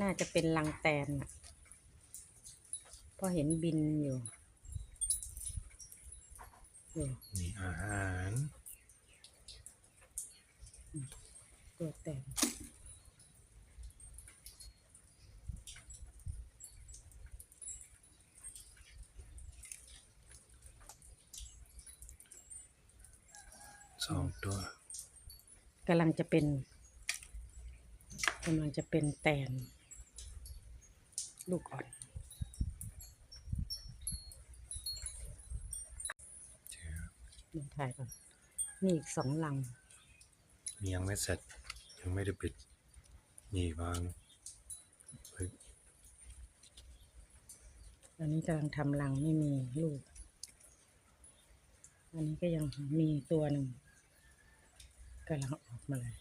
น่าจะเป็นรังแตนน่ะเพราะเห็นบินอยู่อยู่มีอาหารตัวแตนสองตัว กำลังจะเป็นกำลังจะเป็นแตน ลูกอ่อนเดี๋ยวนี่ถ่ายก่อนนี่อีกสองลังนี่ยังไม่เสร็จ ยังไม่ได้ปิด นี่วางเฮ้ยอันนี้กำลังทำรังไม่มีลูก อันนี้ก็ยังมีตัวหนึ่งกำลังออกมาเลย